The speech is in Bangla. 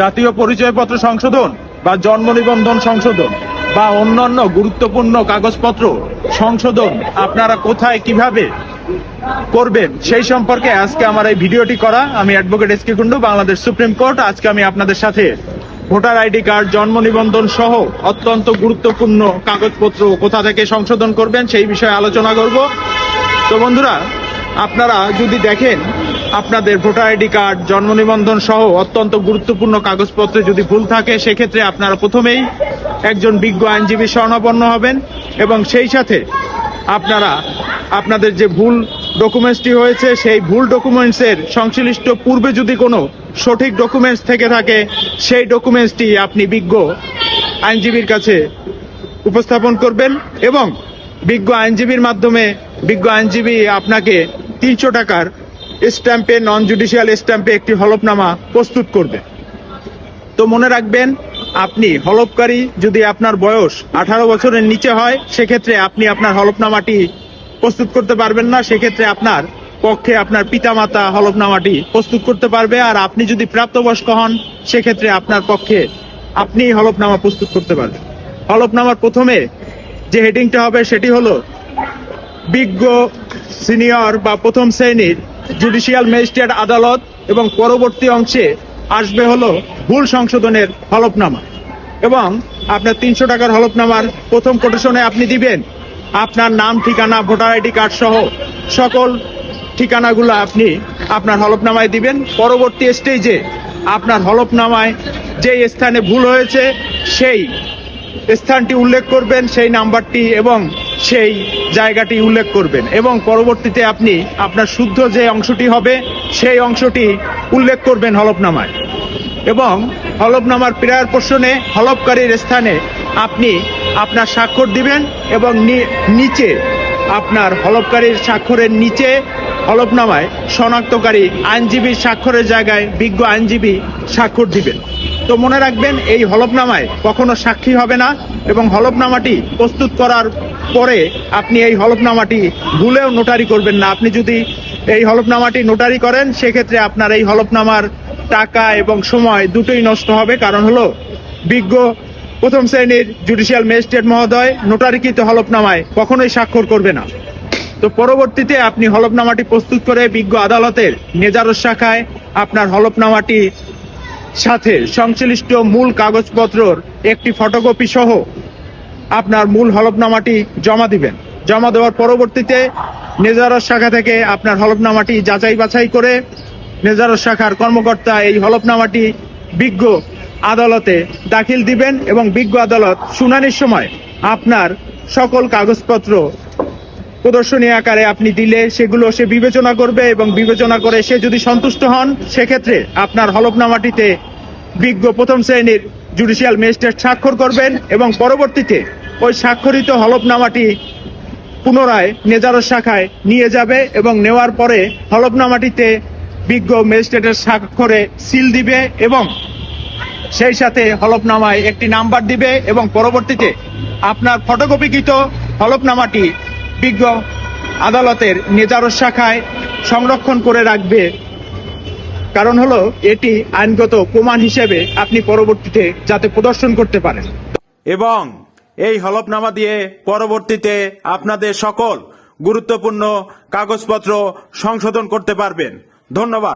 জাতীয় পরিচয়পত্র সংশোধন বা জন্ম নিবন্ধন সংশোধন বা অন্যান্য গুরুত্বপূর্ণ কাগজপত্র সংশোধন আপনারা কোথায় কীভাবে করবেন সেই সম্পর্কে আজকে আমার এই ভিডিওটি করা। আমি advocate S K Kundu Bangladesh supreme court. আজকে আমি আপনাদের সাথে ভোটার আইডি কার্ড, জন্ম নিবন্ধন সহ অত্যন্ত গুরুত্বপূর্ণ কাগজপত্র কোথা থেকে সংশোধন করবেন সেই বিষয়ে আলোচনা করব। তো বন্ধুরা, আপনারা যদি দেখেন আপনাদের ভোটার আইডি কার্ড, জন্ম নিবন্ধন সহ অত্যন্ত গুরুত্বপূর্ণ কাগজপত্রে যদি ভুল থাকে, সেক্ষেত্রে আপনারা প্রথমেই একজন বিজ্ঞ আইনজীবী স্বর্ণাপন্ন হবেন এবং সেই সাথে আপনারা, আপনাদের যে ভুল ডকুমেন্টসটি হয়েছে, সেই ভুল ডকুমেন্টসের সংশ্লিষ্ট পূর্বে যদি কোনো সঠিক ডকুমেন্টস থেকে থাকে, সেই ডকুমেন্টসটি আপনি বিজ্ঞ আইনজীবীর কাছে উপস্থাপন করবেন এবং বিজ্ঞ আইনজীবীর মাধ্যমে, বিজ্ঞ আইনজীবী আপনাকে তিনশো টাকার স্ট্যাম্পে নন জুডিশিয়াল স্ট্যাম্পে একটি হলফনামা প্রস্তুত করবে। তো মনে রাখবেন, আপনি হলফকারী, যদি আপনার বয়স আঠারো বছরের নিচে হয়, সেক্ষেত্রে আপনি আপনার হলফনামাটি প্রস্তুত করতে পারবেন না। সেক্ষেত্রে আপনার পক্ষে আপনার পিতামাতা হলফনামাটি প্রস্তুত করতে পারবে। আর আপনি যদি প্রাপ্তবয়স্ক হন, সেক্ষেত্রে আপনার পক্ষে আপনি হলফনামা প্রস্তুত করতে পারবেন। হলফনামার প্রথমে যে হেডিংটা হবে, সেটি হলো বিজ্ঞ, সিনিয়র বা প্রথম শ্রেণির জুডিশিয়াল ম্যাজিস্ট্রেট আদালত এবং পরবর্তী অংশে আসবে হলো ভুল সংশোধনের হলফনামা। এবং আপনার তিনশো টাকার হলফনামার প্রথম কোটেশনে আপনি দিবেন। আপনার নাম, ঠিকানা, ভোটার আইডি কার্ড সহ সকল ঠিকানাগুলো আপনি আপনার হলফনামায় দিবেন। পরবর্তী স্টেজে আপনার হলফনামায় যে স্থানে ভুল হয়েছে, সেই স্থানটি উল্লেখ করবেন, সেই নাম্বারটি এবং সেই জায়গাটি উল্লেখ করবেন এবং পরবর্তীতে আপনি আপনার শুদ্ধ যে অংশটি হবে, সেই অংশটি উল্লেখ করবেন হলফনামায়। এবং হলফনামার প্রেয়ার পোর্শনে হলফকারীর স্থানে আপনি আপনার স্বাক্ষর দিবেন এবং নিচে আপনার হলফকারীর স্বাক্ষরের নিচে হলফনামায় শনাক্তকারী আইনজীবীর স্বাক্ষরের জায়গায় বিজ্ঞ আইনজীবী স্বাক্ষর দিবেন। তো মনে রাখবেন, এই হলফনামায় কখনো সাক্ষী হবে না এবং হলফনামাটি প্রস্তুত করার পরে আপনি এই হলফনামাটি ভুলেও নোটারি করবেন না। আপনি যদি এই হলফনামাটি নোটারি করেন, সেক্ষেত্রে আপনার এই হলফনামার টাকা এবং সময় দুটোই নষ্ট হবে। কারণ হলো, বিজ্ঞ প্রথম শ্রেণির জুডিশিয়াল ম্যাজিস্ট্রেট মহোদয় নোটারিকৃত হলফনামায় কখনোই স্বাক্ষর করবে না। তো পরবর্তীতে আপনি হলফনামাটি প্রস্তুত করে বিজ্ঞ আদালতের নেজারস শাখায় আপনার হলফনামাটি সাথে সংশ্লিষ্ট মূল কাগজপত্রর একটি ফটোকপি সহ আপনার মূল হলফনামাটি জমা দিবেন। জমা দেওয়ার পরবর্তীতে নেজারস শাখা থেকে আপনার হলফনামাটি যাচাই বাছাই করে নেজারস শাখার কর্মকর্তা এই হলফনামাটি বিজ্ঞ আদালতে দাখিল দিবেন এবং বিজ্ঞ আদালত শুনানির সময় আপনার সকল কাগজপত্র প্রদর্শনী আকারে আপনি দিলে সেগুলো সে বিবেচনা করবে এবং বিবেচনা করে সে যদি সন্তুষ্ট হন, সেক্ষেত্রে আপনার হলফনামাটিতে বিজ্ঞ প্রথম শ্রেণির জুডিশিয়াল ম্যাজিস্ট্রেট স্বাক্ষর করবেন এবং পরবর্তীতে ওই স্বাক্ষরিত হলফনামাটি পুনরায় নেজারস শাখায় নিয়ে যাবে এবং নেওয়ার পরে হলফনামাটিতে বিজ্ঞ ম্যাজিস্ট্রেটের স্বাক্ষরে সিল দিবে এবং সেই সাথে হলফনামায় একটি নাম্বার দিবে এবং পরবর্তীতে আপনার ফটোকপিকৃত হলফনামাটি বিজ্ঞ আদালতের নেজারত শাখায় সংরক্ষণ করে রাখবে। কারণ হলো, এটি আইনগত প্রমাণ হিসেবে আপনি পরবর্তীতে যাতে প্রদর্শন করতে পারেন। এবং এই হলফনামা দিয়ে পরবর্তীতে আপনাদের সকল গুরুত্বপূর্ণ কাগজপত্র সংশোধন করতে পারবেন। ধন্যবাদ।